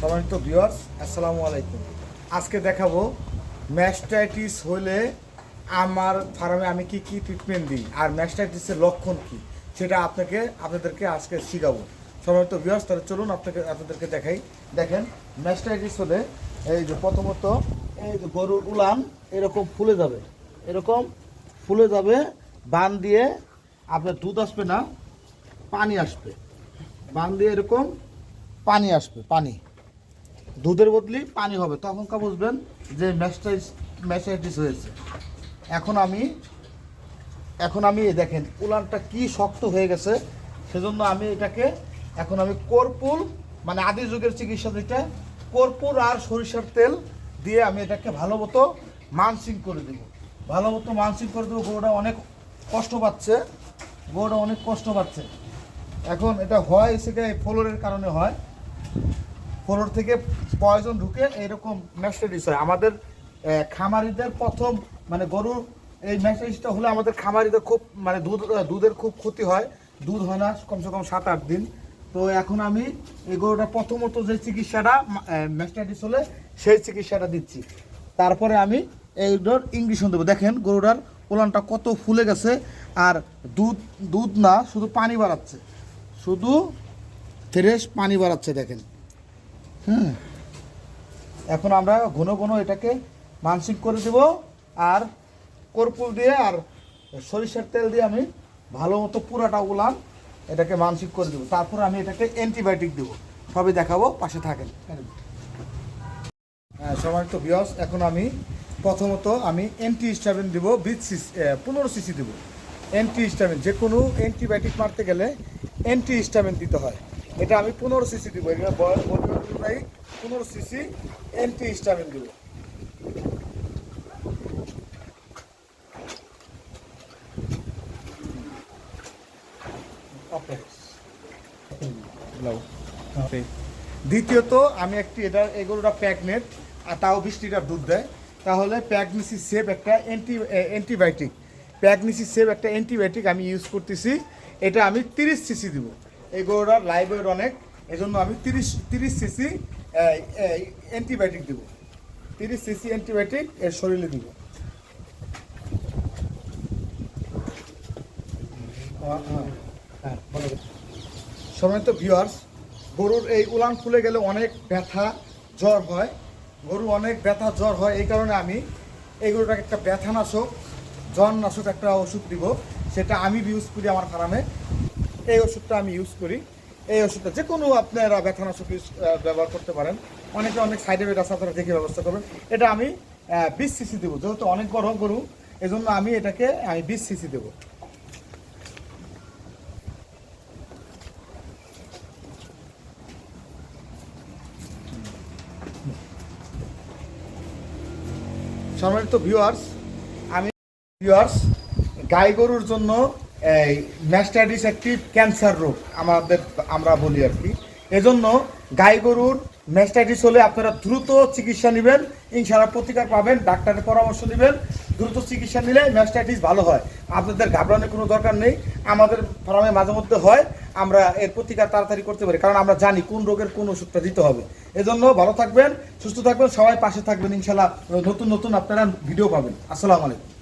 সম্মানিত ভিউয়ার্স আসসালামু আলাইকুম। আজকে দেখাবো ম্যাস্টাইটিস হলে আমার ফার্মে আমি কি কি ট্রিটমেন্ট দিই আর ম্যাস্টাইটিসের লক্ষণ কি, সেটা আপনাকে, আপনাদেরকে আজকে শিখাবো। সম্মানিত ভিউয়ার্স তাহলে চলুন আপনাকে, আপনাদেরকে দেখাই। দেখেন ম্যাস্টাইটিস হলে এই যে প্রথমত এই যে গরুর উলান এরকম ফুলে যাবে। এরকম ফুলে যাবে, বান দিয়ে আপনার দুধ আসবে না, পানি আসবে। বান দিয়ে এরকম পানি আসবে, পানি। দুধের বদলি পানি হবে। তখন কা বুঝবেন যে ম্যাস্টাইস ম্যাস্টাইটিস হয়েছে। এখন আমি এখন আমি দেখেন, উলানটা কি শক্ত হয়ে গেছে, সেজন্য আমি এটাকে, এখন আমি কর্পুর মানে আদি যুগের চিকিৎসা যেটা কর্পুর আর সরিষার তেল দিয়ে আমি এটাকে ভালো মতো মানসিং করে দেবো। ভালো মতো মানসিং করে দেবো গরুটা অনেক কষ্ট পাচ্ছে গরুটা অনেক কষ্ট পাচ্ছে। এখন এটা হয় সেটা ফ্লোরের কারণে হয়। ফ্লোর থেকে পয়জন ঢুকে এরকম ম্যাস্টাইটিস হয়। আমাদের খামারিদের প্রথম মানে গরুর এই ম্যাস্টাইটিসটা হলে আমাদের খামারিদের খুব মানে দুধ দুধের খুব ক্ষতি হয়। দুধ হয় না কমসে কম সাত আট দিন। তো এখন আমি এই গরুটা প্রথমত যে চিকিৎসাটা ম্যাস্টাইটিস হলে সেই চিকিৎসাটা দিচ্ছি। তারপরে আমি এইগুলোর ইঞ্জেকশন দেবো। দেখেন গরুটার ওলানটা কত ফুলে গেছে। আর দুধ দুধ না, শুধু পানি বাড়াচ্ছে। শুধু ফ্রেশ পানি বাড়াচ্ছে, দেখেন। হুম। এখন আমরা ঘন ঘন এটাকে মানসিক করে দেব আর কর্পূর দিয়ে আর সরিষার তেল দিয়ে আমি ভালো মতো পুরাটা উলান এটাকে মানসিক করে দেবো। তারপর আমি এটাকে অ্যান্টিবায়োটিক দেবো। সবই দেখাবো, পাশে থাকেন। হ্যাঁ তো বিয়স এখন আমি প্রথমত আমি অ্যান্টি হিস্টামিন দেবো, বিশ সিসি পনেরো সিসি দেবো। অ্যান্টি হিস্টামিন যে কোনো অ্যান্টিবায়োটিক মারতে গেলে অ্যান্টি হিস্টামিন দিতে হয়। এটা আমি পনেরো সিসি দেবো এটা বয়স অনুযায়ী পনেরো সিসি অ্যান্টি হিস্টামিন দেবো। ওকে দ্বিতীয়ত আমি একটি এটা এগুলোটা প্যাকনেট আর তাও বিশ লিটার দুধ দেয়। তাহলে প্যাগনিসি সেভ একটা অ্যান্টি অ্যান্টিবায়োটিক। প্যাগনিসি সেভ একটা অ্যান্টিবায়োটিক আমি ইউজ করতেছি। এটা আমি তিরিশ সিসি দিব। এই গরুটার লাইভ ওয়েট অনেক। এজন্য আমি তিরিশ তিরিশ সিসি অ্যান্টিবায়োটিক দেবো। তিরিশ সিসি অ্যান্টিবায়োটিক এর শরীরে দিব। হ্যাঁ। সময় তো ভিউয়ার্স গরুর এই উলান ফুলে গেলে অনেক ব্যথা, জ্বর হয়। গরু অনেক ব্যথা, জ্বর হয়, এই কারণে আমি এই গরুটাকে একটা ব্যথানাশক জ্বর নাশক একটা ওষুধ দিব। সেটা আমি ইউজ করি আমার ফার্মে। এই ওষুধটা আমি ইউজ করি। এই ওষুধটা যে কোনো আপনারা ব্যথানাশক ইউজ ব্যবহার করতে পারেন। অনেকে অনেক সাইড এফেক্ট আছে, আপনারা দেখে ব্যবস্থা করবেন। এটা আমি বিশ সিসি দেবো, যেহেতু অনেক বড় গরু, এজন্য আমি এটাকে, আমি বিশ সিসি দেবো। সম্মানিত ভিউয়ার্স আমি ভিউয়ার্স গাই গরুর জন্য এই ম্যাস্টাইটিস একটি ক্যান্সার রোগ আমাদের, আমরা বলি আর কি। এজন্য গাই গরুর ম্যাস্টাইটিস হলে আপনারা দ্রুত চিকিৎসা নেবেন, ইনশাআল্লাহ প্রতিকার পাবেন, ডাক্তারের পরামর্শ নেবেন, দ্রুত চিকিৎসা নিলে ম্যাস্টাইটিস ভালো হয়। আপনাদের ঘাবড়ানোর কোনো দরকার নেই, আমাদের ফার্মে মাঝে মধ্যে হয়, আমরা এর প্রতিকার তাড়াতাড়ি করতে পারি, কারণ আমরা জানি কোন রোগের কোন ওষুধটা দিতে হবে। এজন্য ভালো থাকবেন, সুস্থ থাকবেন, সবাই পাশে থাকবেন, ইনশাআল্লাহ নতুন নতুন আপনারা ভিডিও পাবেন। আসসালামু আলাইকুম।